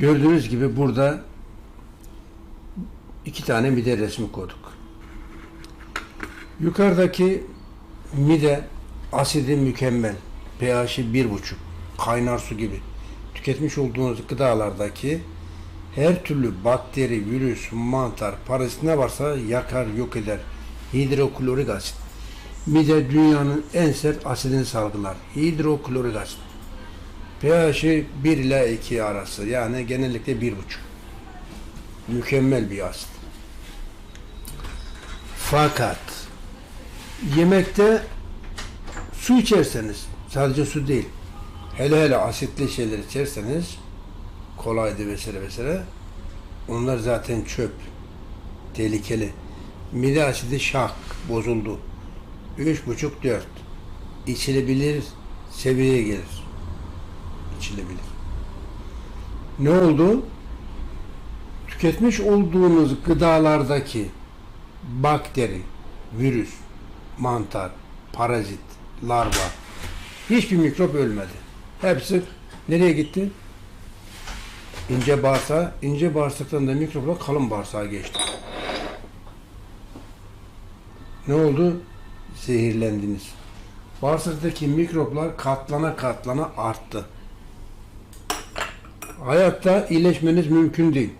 Gördüğünüz gibi burada iki tane mide resmi koyduk. Yukarıdaki mide asidi mükemmel. pH'i bir buçuk. Kaynar su gibi. Tüketmiş olduğunuz gıdalardaki her türlü bakteri, virüs, mantar, parazit ne varsa yakar, yok eder. Hidroklorik asit. Mide dünyanın en sert asidini salgılar. Hidroklorik asit. pH'i 1 ile 2 arası. Yani genellikle bir buçuk. Mükemmel bir asit. Fakat yemekte su içerseniz, sadece su değil, hele hele asitli şeyler içerseniz, kolaydı vesaire vesaire, onlar zaten çöp, tehlikeli. Mide asidi şak, bozuldu. Üç buçuk, dört. İçilebilir seviyeye gelir. İçilebilir. Ne oldu? Tüketmiş olduğunuz gıdalardaki bakteri, virüs, mantar, parazit, larva hiçbir mikrop ölmedi. Hepsi nereye gitti? İnce bağırsağa, ince bağırsaktan da mikroplar kalın bağırsağa geçti. Ne oldu? Zehirlendiniz. Bağırsaktaki mikroplar katlana katlana arttı. Hayatta iyileşmeniz mümkün değil.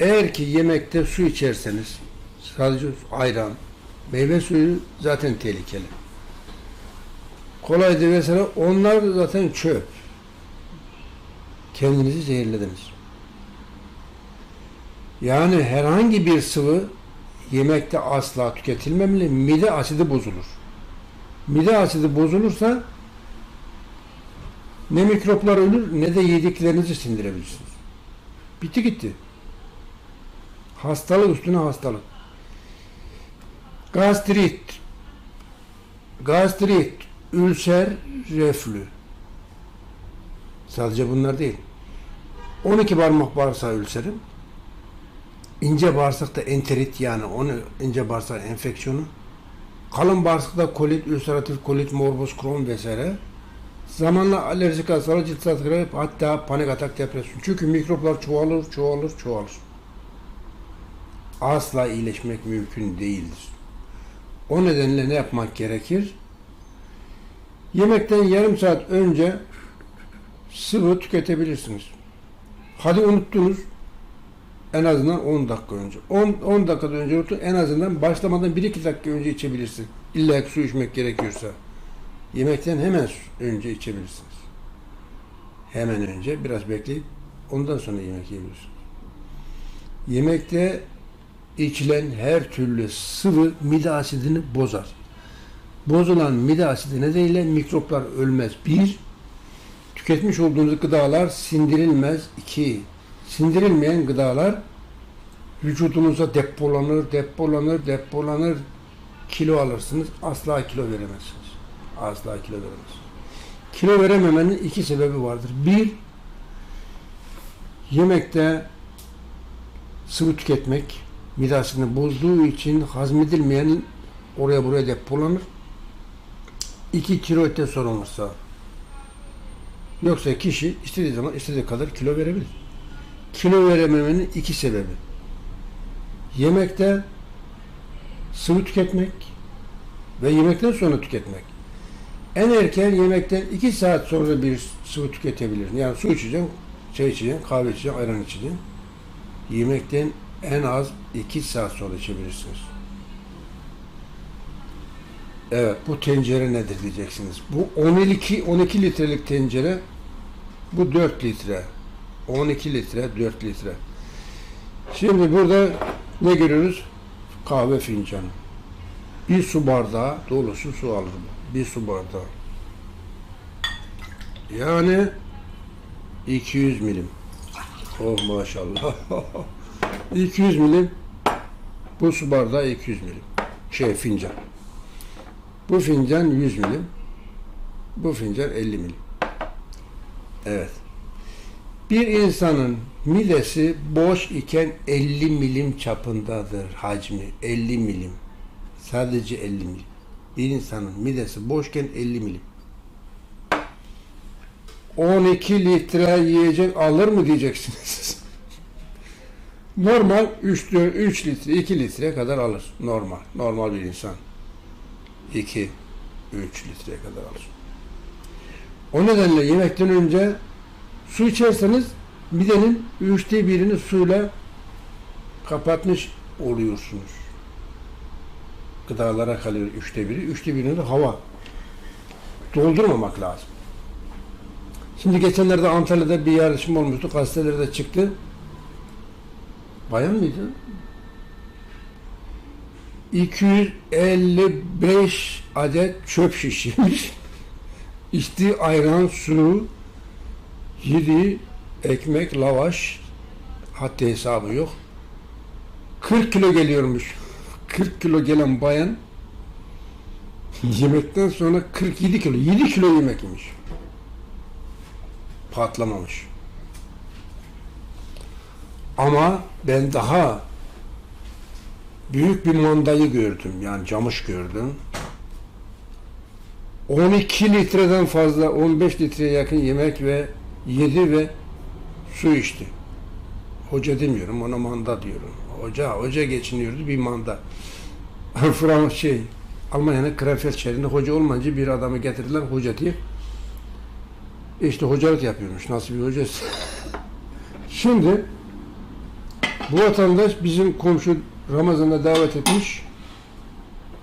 Eğer ki yemekte su içerseniz, sadece ayran, meyve suyu zaten tehlikeli. Kolaydı vesaire, onlar da zaten çöp. Kendinizi zehirlediniz. Yani herhangi bir sıvı yemekte asla tüketilmemeli. Mide asidi bozulur. Mide asidi bozulursa ne mikroplar ölür ne de yediklerinizi sindirebilirsiniz. Bitti gitti. Hastalık üstüne hastalık. Gastrit, gastrit, ülser, reflü. Sadece bunlar değil. 12 parmak bağırsağı ülserim. İnce bağırsakta enterit yani onu ince bağırsak enfeksiyonu. Kalın bağırsakta kolit, ülseratif kolit, morbus Crohn vesaire. Zamanla alerjik hastalık, cilt hastalığı, hatta panik atak, depresyon. Çünkü mikroplar çoğalır, çoğalır, çoğalır. Asla iyileşmek mümkün değildir. O nedenle ne yapmak gerekir? Yemekten yarım saat önce sıvı tüketebilirsiniz. Hadi unuttunuz. En azından 10 dakika önce. 10, 10 dakika önce unutun. En azından başlamadan 1-2 dakika önce içebilirsin. İlla su içmek gerekiyorsa. Yemekten hemen önce içebilirsiniz. Hemen önce biraz bekleyip ondan sonra yemek yiyebilirsiniz. Yemekte içilen her türlü sıvı mide asidini bozar. Bozulan mide asidi nedeniyle mikroplar ölmez. Bir, tüketmiş olduğunuz gıdalar sindirilmez. İki, sindirilmeyen gıdalar vücudunuza depolanır, depolanır, depolanır. Kilo alırsınız. Asla kilo veremezsiniz. Asla kilo veremezsiniz. Kilo verememenin iki sebebi vardır. Bir, yemekte sıvı tüketmek midasını bozduğu için hazmedilmeyen oraya buraya depolanır. İki tiroidde sorun varsa yoksa kişi istediği zaman istediği kadar kilo verebilir. Kilo verememenin iki sebebi. Yemekte sıvı tüketmek ve yemekten sonra tüketmek. En erken yemekten iki saat sonra bir sıvı tüketebilir. Yani su içeceksin, çay içeceksin, kahve içeceksin, ayran içeceksin. Yemekten en az 2 saat sonra içebilirsiniz. Evet, bu tencere nedir diyeceksiniz. Bu 12 12 litrelik tencere. Bu 4 litre. 12 litre, 4 litre. Şimdi burada ne görüyoruz? Kahve fincanı. Bir su bardağı dolusu su alır bu. Bir su bardağı. Yani 200 milim. Oh maşallah. 200 milim. Bu su bardağı 200 milim. Şey fincan. Bu fincan 100 milim. Bu fincan 50 milim. Evet. Bir insanın midesi boş iken 50 milim çapındadır hacmi. 50 milim. Sadece 50 milim bir insanın midesi boşken 50 milim 12 litre yiyecek alır mı diyeceksiniz. normal 3, 3 litre, 2 litre kadar alır. Normal. Normal bir insan. 2, 3 litreye kadar alır. O nedenle yemekten önce su içerseniz midenin üçte birini suyla kapatmış oluyorsunuz. Gıdalara kalıyor üçte biri. Üçte birini de hava. Doldurmamak lazım. Şimdi geçenlerde Antalya'da bir yarışma olmuştu. Gazetelerde çıktı. Bayan mıydı? 255 adet çöp şişirmiş. İçtiği ayran, su, yedi ekmek, lavaş, hatta hesabı yok. 40 kilo geliyormuş. 40 kilo gelen bayan yemekten sonra 47 kilo, 7 kilo yemek yemiş. Patlamamış. Ama ben daha büyük bir mandayı gördüm. Yani camış gördüm. 12 litreden fazla 15 litreye yakın yemek ve yedi ve su içti. Hoca demiyorum ona manda diyorum. Hoca, hoca geçiniyordu bir manda. Fransız şey, Almanya'nın Krefeld şehrinde hoca olmayınca bir adamı getirdiler hoca diye. İşte hocalık yapıyormuş. Nasıl bir hocası? Şimdi bu vatandaş bizim komşu Ramazan'da davet etmiş.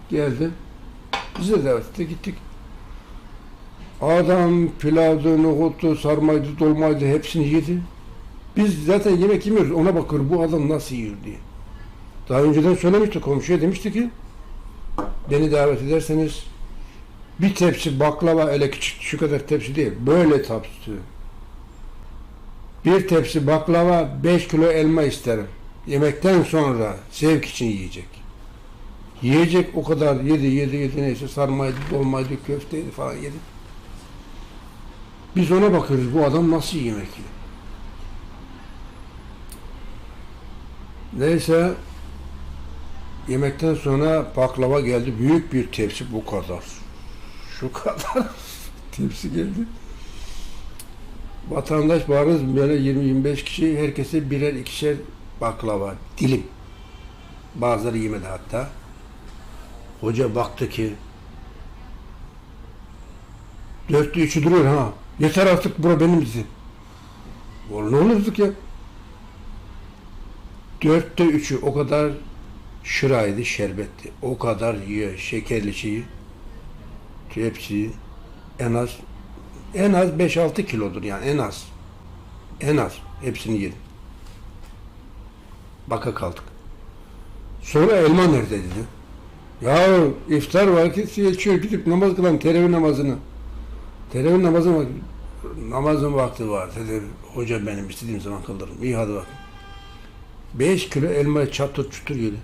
Geldi. Bizi de davet etti. Gittik. Adam pilavdı, nohuttu, sarmaydı, dolmaydı hepsini yedi. Biz zaten yemek yemiyoruz. Ona bakıyoruz bu adam nasıl yiyor diye. Daha önceden söylemişti komşuya demişti ki beni davet ederseniz bir tepsi baklava öyle küçük şu kadar tepsi değil. Böyle tepsi. Bir tepsi baklava 5 kilo elma isterim. Yemekten sonra zevk için yiyecek. Yiyecek o kadar yedi yedi yedi neyse sarmaydı, dolmaydı, köfteydi falan yedi. Biz ona bakıyoruz bu adam nasıl yemek yiyor. Neyse yemekten sonra baklava geldi. Büyük bir tepsi bu kadar. Şu kadar tepsi geldi. Vatandaş varız böyle 20-25 kişi herkese birer ikişer baklava dilim. Bazıları yemedi hatta. Hoca baktı ki dörtte üçü duruyor ha. Yeter artık bura benim dedi. Oğlum ne olurduk ya? Dörtte üçü o kadar şıraydı, şerbetti. O kadar yiyor şekerli şeyi. Hepsi en az en az 5-6 kilodur yani en az. En az. Hepsini yedim. Baka kaldık. Sonra elma nerede dedi. Ya iftar vakit geçiyor gidip namaz kılan teravih namazını. Teravih namazı vakti. Namazın vakti var dedi. Hoca benim istediğim zaman kıldırırım. İyi hadi bak. 5 kilo elma çatır çutur yedi.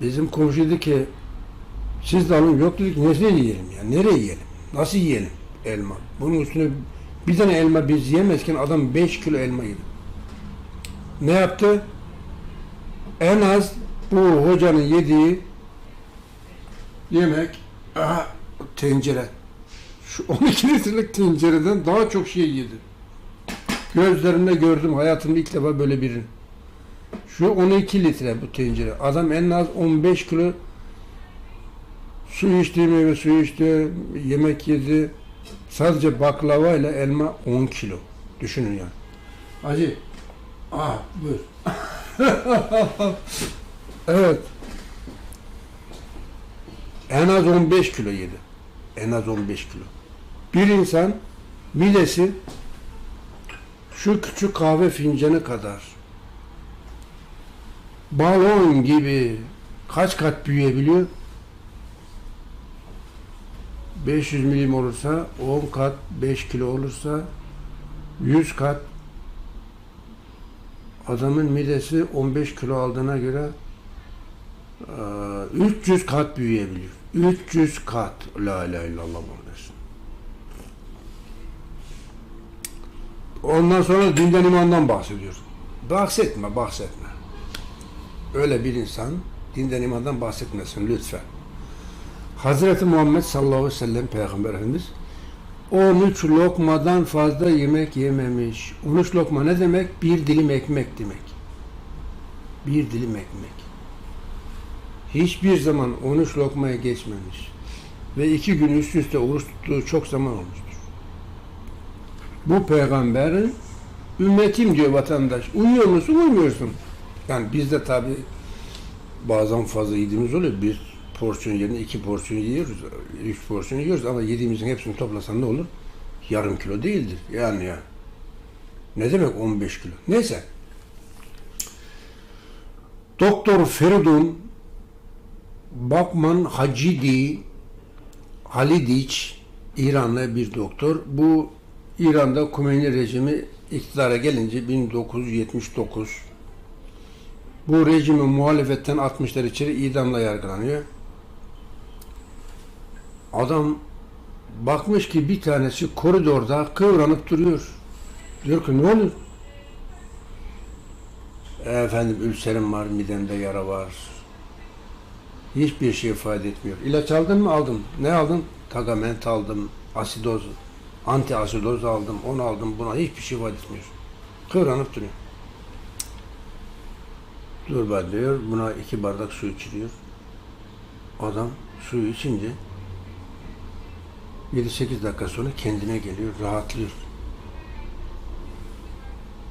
Bizim komşu dedi ki siz de alın. Yok dedik. Nereye yiyelim ya? Nereye yiyelim? Nasıl yiyelim elma? Bunun üstüne bir tane elma biz yemezken adam 5 kilo elma yedi. Ne yaptı? En az bu hocanın yediği yemek aha, tencere. Şu 12 litrelik tencereden daha çok şey yedi. Gözlerimle gördüm hayatımda ilk defa böyle birini şu 12 litre bu tencere. Adam en az 15 kilo su içti, meyve suyu içti, yemek yedi. Sadece baklava ile elma 10 kilo. Düşünün yani. Hacı. Ah buyur. evet. En az 15 kilo yedi. En az 15 kilo. Bir insan midesi şu küçük kahve fincanı kadar balon gibi kaç kat büyüyebiliyor? 500 milim olursa 10 kat 5 kilo olursa 100 kat adamın midesi 15 kilo aldığına göre eee, 300 kat büyüyebiliyor. 300 kat. La ilahe illallah Muhammed. Ondan sonra dinden imandan bahsediyor. Bahsetme, bahsetme. Öyle bir insan dinden imandan bahsetmesin lütfen. Hazreti Muhammed sallallahu aleyhi ve sellem Peygamber Efendimiz 13 lokmadan fazla yemek yememiş. 13 lokma ne demek? Bir dilim ekmek demek. Bir dilim ekmek. Hiçbir zaman 13 lokmaya geçmemiş. Ve iki gün üst üste oruç tuttuğu çok zaman olmuştur. Bu peygamberin ümmetim diyor vatandaş. Uyuyor musun, uymuyorsun. Yani biz de tabi bazen fazla yediğimiz oluyor. Bir porsiyon yerine iki porsiyon yiyoruz. Üç porsiyon yiyoruz ama yediğimizin hepsini toplasan ne olur? Yarım kilo değildir. Yani ya. Ne demek 15 kilo? Neyse. Doktor Feridun Bakman Hacidi Halidiç İranlı bir doktor. Bu İran'da Komünist rejimi iktidara gelince 1979 bu rejimi muhalefetten 60'lar içeri idamla yargılanıyor. Adam bakmış ki bir tanesi koridorda kıvranıp duruyor. Diyor ki ne olur? Efendim ülserim var, midemde yara var. Hiçbir şey ifade etmiyor. İlaç aldın mı? Aldım. Ne aldın? Tagament aldım, asidoz, anti asidoz aldım, onu aldım, buna hiçbir şey ifade etmiyor. Kıvranıp duruyor. Dur ben diyor, buna iki bardak su içiriyor. Adam suyu içince 7-8 dakika sonra kendine geliyor, rahatlıyor.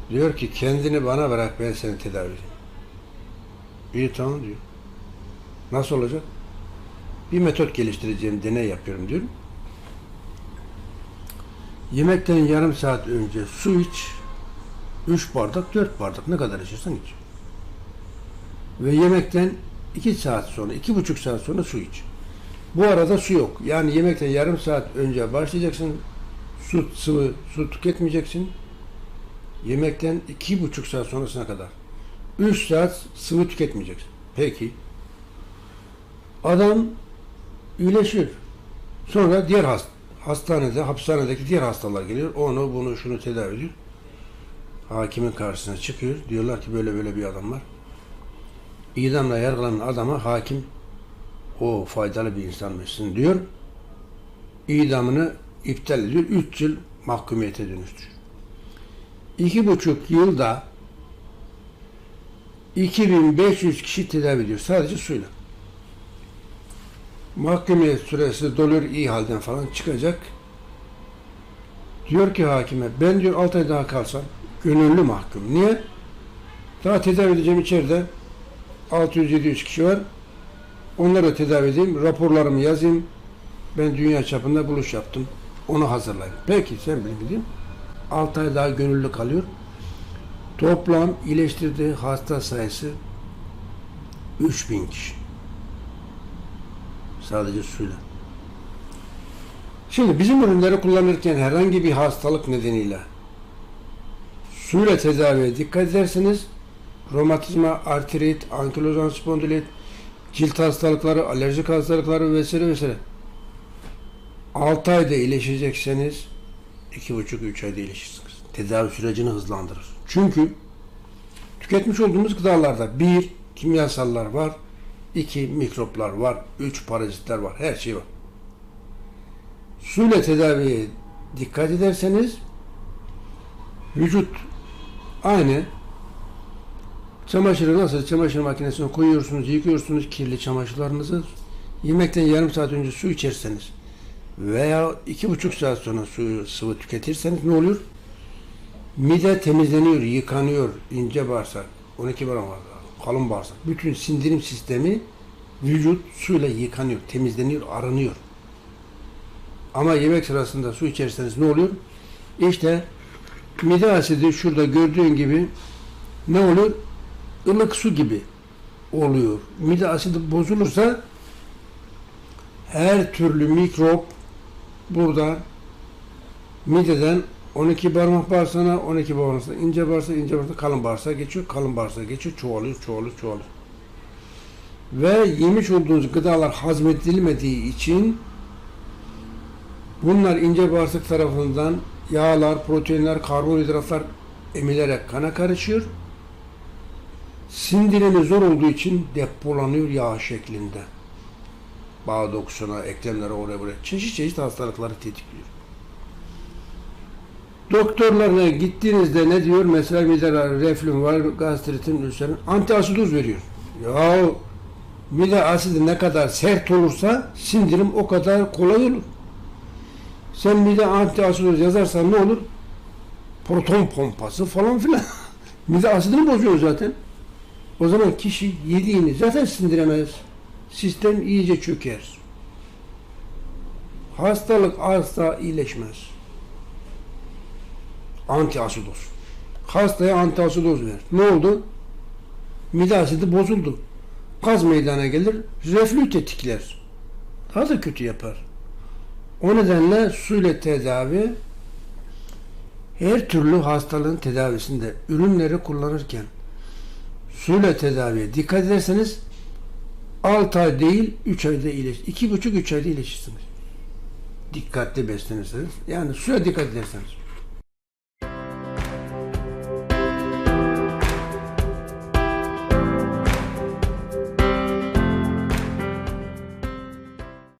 Diyor ki kendini bana bırak ben seni tedavi edeyim. İyi tamam diyor. Nasıl olacak? Bir metot geliştireceğim, deney yapıyorum diyorum. Yemekten yarım saat önce su iç, 3 bardak, 4 bardak ne kadar içersen iç. Ve yemekten 2 saat sonra, iki buçuk saat sonra su iç. Bu arada su yok. Yani yemekten yarım saat önce başlayacaksın. Su, sıvı, su tüketmeyeceksin. Yemekten iki buçuk saat sonrasına kadar. Üç saat sıvı tüketmeyeceksin. Peki. Adam iyileşiyor. Sonra diğer hast hastanede, hapishanedeki diğer hastalar geliyor. Onu, bunu, şunu tedavi ediyor. Hakimin karşısına çıkıyor. Diyorlar ki böyle böyle bir adam var. İdamla yargılanan adama hakim o faydalı bir insanmışsın diyor. İdamını iptal ediyor. Üç yıl mahkumiyete dönüştürüyor. İki buçuk yılda 2500 kişi tedavi ediyor. Sadece suyla. Mahkemeye süresi doluyor iyi halden falan çıkacak. Diyor ki hakime ben diyor 6 ay daha kalsam gönüllü mahkum. Niye? Daha tedavi edeceğim içeride 600-700 kişi var. Onları tedavi edeyim, raporlarımı yazayım. Ben dünya çapında buluş yaptım. Onu hazırlayayım. Peki sen bilin. 6 ay daha gönüllü kalıyor. Toplam iyileştirdiği hasta sayısı 3000 kişi. Sadece suyla. Şimdi bizim ürünleri kullanırken herhangi bir hastalık nedeniyle suyla tedaviye dikkat ederseniz romatizma, artrit, ankilozan spondilit, cilt hastalıkları, alerjik hastalıkları vesaire vesaire 6 ayda iyileşecekseniz 2,5-3 ayda iyileşirsiniz. Tedavi sürecini hızlandırır. Çünkü tüketmiş olduğumuz gıdalarda bir, kimyasallar var, iki, mikroplar var, üç, parazitler var, her şey var. Suyla tedaviye dikkat ederseniz vücut aynı çamaşırı nasıl çamaşır makinesine koyuyorsunuz, yıkıyorsunuz kirli çamaşırlarınızı yemekten yarım saat önce su içerseniz veya iki buçuk saat sonra suyu sıvı tüketirseniz ne olur? Mide temizleniyor, yıkanıyor, ince bağırsak, 12 bağırsak, kalın bağırsak. Bütün sindirim sistemi vücut suyla yıkanıyor, temizleniyor, arınıyor. Ama yemek sırasında su içerseniz ne oluyor? İşte mide asidi şurada gördüğün gibi ne olur? Ilık su gibi oluyor. Mide asidi bozulursa her türlü mikrop burada mideden 12 parmak bağırsağına, 12 bağırsağına, ince bağırsak, ince bağırsak, kalın bağırsağa geçiyor, kalın bağırsağa geçiyor, çoğalıyor, çoğalıyor, çoğalıyor. Ve yemiş olduğunuz gıdalar hazmedilmediği için bunlar ince bağırsak tarafından yağlar, proteinler, karbonhidratlar emilerek kana karışıyor. Sindirimi zor olduğu için depolanıyor yağ şeklinde bağ dokusuna, eklemlere oraya buraya çeşit çeşit hastalıkları tetikliyor. Doktorlarına gittiğinizde ne diyor? Mesela mide reflüm var, gastritin, ülserin. Antiasidoz veriyor. Ya mide asidi ne kadar sert olursa sindirim o kadar kolay olur. Sen mide antiasidoz yazarsan ne olur? Proton pompası falan filan. mide asidini bozuyor zaten. O zaman kişi yediğini zaten sindiremez. Sistem iyice çöker. Hastalık asla iyileşmez. Antiasidoz. Hastaya antiasidoz ver. Ne oldu? Mide asidi bozuldu. Gaz meydana gelir, reflü tetikler. Daha da kötü yapar. O nedenle suyla tedavi her türlü hastalığın tedavisinde ürünleri kullanırken suyla tedaviye dikkat ederseniz 6 ay değil 3 ayda iyileşir. 2,5-3 ayda iyileşirsiniz. Dikkatli beslenirseniz. Yani suya dikkat ederseniz.